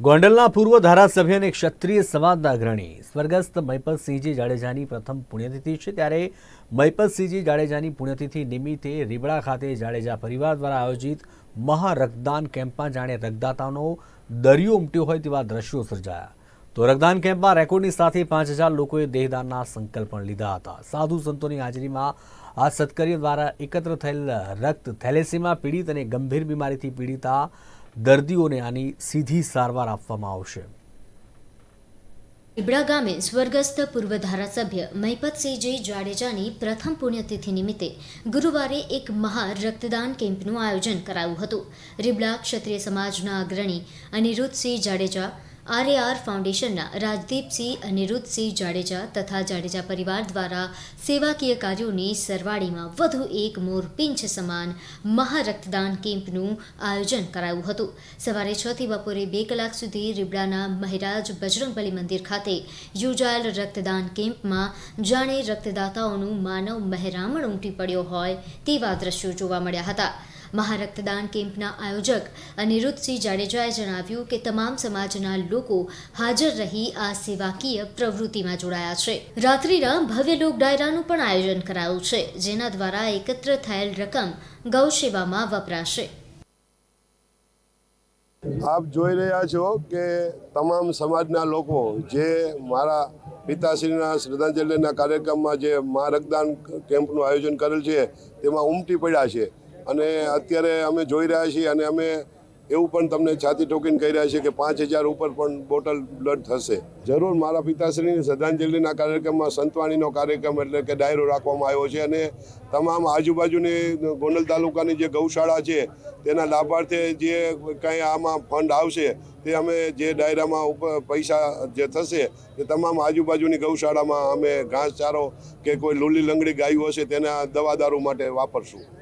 ગોંડલના પૂર્વ ધારાસભ્ય અને ક્ષત્રિય સમાજના અગ્રણી, સ્વર્ગસ્થ મહિપતસિંહજી જાડેજાની પ્રથમ પુણ્યતિથિ છે. ત્યારે મહિપતસિંહજી જાડેજાની પુણ્યતિથિ નિમિત્તે રીબડા ખાતે જાડેજા પરિવાર દ્વારા આયોજિત મહા રક્તદાન કેમ્પમાં જાણે રક્તદાતાનો દરિયો ઉમટ્યો હોય તેવા દ્રશ્યો સર્જાયા. તો રક્તદાન કેમ્પમાં રેકોર્ડની સાથે પાંચ હજાર લોકોએ દેહદાનના સંકલ્પ પણ લીધા હતા. સાધુ સંતોની હાજરીમાં આ સત્કર્ય દ્વારા એકત્ર થયેલ રક્ત થેલેસીમાં પીડિત અને ગંભીર બીમારીથી પીડિતા દર્દીઓને આની સીધી સારવાર આપવામાં આવશે. ઇબડા ગામે સ્વર્ગસ્થ પૂર્વ ધારાસભ્ય મહિપતસિંહજી જાડેજાની પ્રથમ પુણ્યતિથિ નિમિત્તે ગુરુવારે એક મહા રક્તદાન કેમ્પનું આયોજન કરાયું હતું. રીબડા ક્ષત્રિય સમાજના અગ્રણી અનિરુદ્ધસિંહ જાડેજા આરએઆર ફાઉન્ડેશનના રાજદીપસિંહ અનિરુદ્ધસિંહ જાડેજા તથા જાડેજા પરિવાર દ્વારા સેવાકીય કાર્યોની સરવાળીમાં વધુ એક મોરપિંચ સમાન મહા રક્તદાન કેમ્પનું આયોજન કરાયું હતું. સવારે છ થી બપોરે બે કલાક સુધી રીબડાના મહિરાજ બજરંગબલી મંદિર ખાતે યોજાયેલ રક્તદાન કેમ્પમાં જાણે રક્તદાતાઓનું માનવ મહેરામણ ઉમટી પડ્યો હોય તેવા દ્રશ્યો જોવા મળ્યા હતા. મહારક્તદાન કેમ્પના આયોજક અનિરુદ્ધસિંહ જાડેજાએ જણાવ્યું કે તમામ સમાજના લોકો હાજર રહી આ સેવાકીય પ્રવૃત્તિમાં જોડાયા છે. રાત્રિના ભવ્ય લોક ડાયરાનું પણ આયોજન કરાયું છે, જેના દ્વારા એકત્ર થયેલ રકમ ગૌસેવામાં વપરાશે. આપ જોઈ રહ્યા છો કે તમામ સમાજના લોકો જે મારા પિતાશ્રીના શ્રદ્ધાંજલિના કાર્યક્રમમાં જે મા રક્તદાન કેમ્પનું આયોજન કરેલ છે, તેમાં ઉમટી પડ્યા છે. અને અત્યારે અમે જોઈ રહ્યા છીએ અને અમે એવું પણ તમને છાતી ઠોકીને કહી રહ્યા છીએ કે પાંચ હજાર ઉપર પણ બોટલ બ્લડ થશે. જરૂર મારા પિતાશ્રીની શ્રદ્ધાંજલિના કાર્યક્રમમાં સંતવાણીનો કાર્યક્રમ એટલે કે ડાયરો રાખવામાં આવ્યો છે અને તમામ આજુબાજુની ગોંડલ તાલુકાની જે ગૌશાળા છે, તેના લાભાર્થે જે કંઈ આમાં ફંડ આવશે, તે અમે જે ડાયરામાં ઉપર પૈસા જે થશે, તે તમામ આજુબાજુની ગૌશાળામાં અમે ઘાસચારો કે કોઈ લૂલી લંગડી ગાયું હશે, તેના દવાદારો માટે વાપરશું.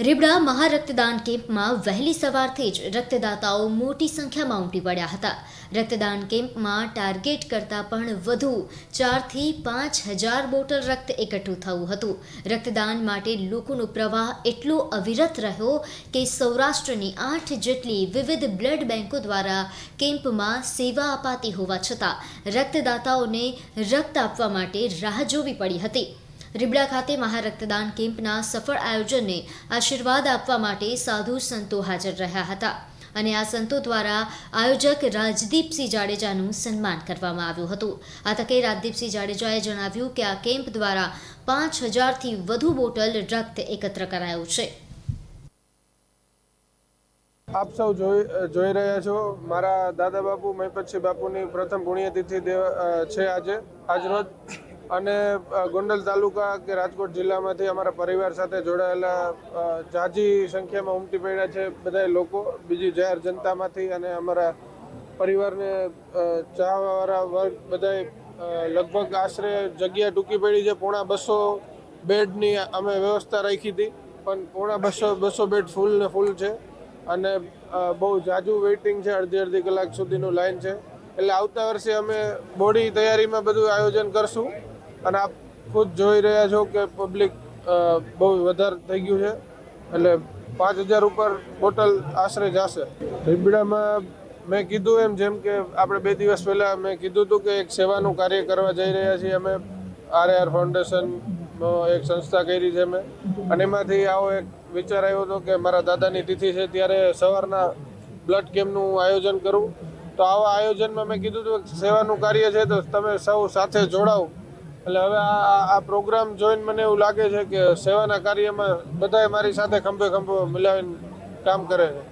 રીબડા મહારક્તદાન કેમ્પમાં વહેલી સવારથી જ રક્તદાતાઓ મોટી સંખ્યામાં ઉમટી પડ્યા હતા. રક્તદાન કેમ્પમાં ટાર્ગેટ કરતાં પણ વધુ ચારથી પાંચ હજાર બોટલ રક્ત એકઠું થયું હતું. રક્તદાન માટે લોકોનો પ્રવાહ એટલો અવિરત રહ્યો કે સૌરાષ્ટ્રની આઠ જેટલી વિવિધ બ્લડ બેન્કો દ્વારા કેમ્પમાં સેવા અપાતી હોવા છતાં રક્તદાતાઓને રક્ત આપવા માટે રાહ જોવી પડી હતી. રીબડા ખાતે મહારક્તદાન કેમ્પના સફળ આયોજનને આશીર્વાદ આપવા માટે સાધુ સંતો હાજર રહ્યા હતા. અને આ સંતો દ્વારા આયોજક રાજદીપસિંહ જાડેજાનું સન્માન કરવામાં આવ્યું હતું. આ તકે રાજદીપસિંહ જાડેજાએ જણાવ્યું કે આ કેમ્પ દ્વારા પાંચ હજારથી વધુ બોટલ રક્ત એકત્ર કરાયું છે. આપ સૌ જોઈ જોઈ રહ્યા છો. મારા દાદા બાપુ, મહિપતસિંહ બાપુની પ્રથમ પુણ્યતિથિ છે આજે. આજરોજ અને ગોંડલ તાલુકા કે રાજકોટ જિલ્લામાંથી અમારા પરિવાર સાથે જોડાયેલા જાજી સંખ્યામાં ઉમટી પડ્યા છે બધા લોકો. બીજી જાહેર જનતામાંથી અને અમારા પરિવારને ચાહવાવાળા વર્ગ બધાય લગભગ આશરે જગ્યા ટૂંકી પડી છે. પોણા બસો બેડની અમે વ્યવસ્થા રાખી હતી, પણ પોણા બસો બસો બેડ ફૂલ ને ફૂલ છે. અને બહુ જાજુ વેઇટિંગ છે, અડધી અડધી કલાક સુધીનું લાઈન છે. એટલે આવતા વર્ષે અમે બોડી તૈયારીમાં બધું આયોજન કરશું. અને આપ ખુદ જોઈ રહ્યા છો કે પબ્લિક બહુ વધારે થઈ ગયું છે. એટલે પાંચ હજાર ઉપર બોટલ આશરે જશે. રીબડામાં મેં કીધું એમ જેમ કે આપણે બે દિવસ પહેલાં મેં કીધું હતું કે એક સેવાનું કાર્ય કરવા જઈ રહ્યા છીએ અમે. આરઆર ફાઉન્ડેશન એક સંસ્થા કરી છે મેં અને એમાંથી આવો એક વિચાર આવ્યો હતો કે મારા દાદાની તિથિ છે ત્યારે સવારના બ્લડ કેમ્પનું આયોજન કરું. તો આવા આયોજનમાં મેં કીધું હતું સેવાનું કાર્ય છે તો તમે સૌ સાથે જોડાઓ એટલે હવે આ પ્રોગ્રામ જોઈને મને એવું લાગે છે કે સેવાના કાર્યમાં બધાએ મારી સાથે ખંભે ખંભો મિલાવીને કામ કરે છે.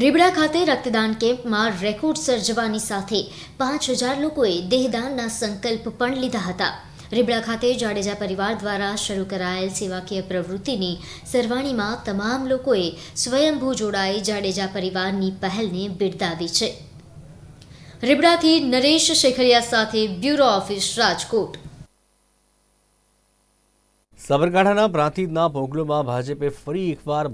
રીબડા ખાતે રક્તદાન કેમ્પમાં રેકોર્ડ સર્જવાની સાથે પાંચ હજાર લોકોએ દેહદાનના સંકલ્પ પણ લીધા હતા. રીબડા ખાતે જાડેજા પરિવાર દ્વારા શરૂ કરાયેલ સેવાકીય પ્રવૃત્તિની સરવાણીમાં તમામ લોકોએ સ્વયંભૂ જોડાઈ જાડેજા પરિવારની પહેલને બિરદાવી છે. રીબડાથી નરેશ શેખરિયા સાથે બ્યુરો ઓફિસ રાજકોટ. સાબરકાંઠાના પ્રાંતિજના પોગલોમાં ભાજપે ફરી એકવાર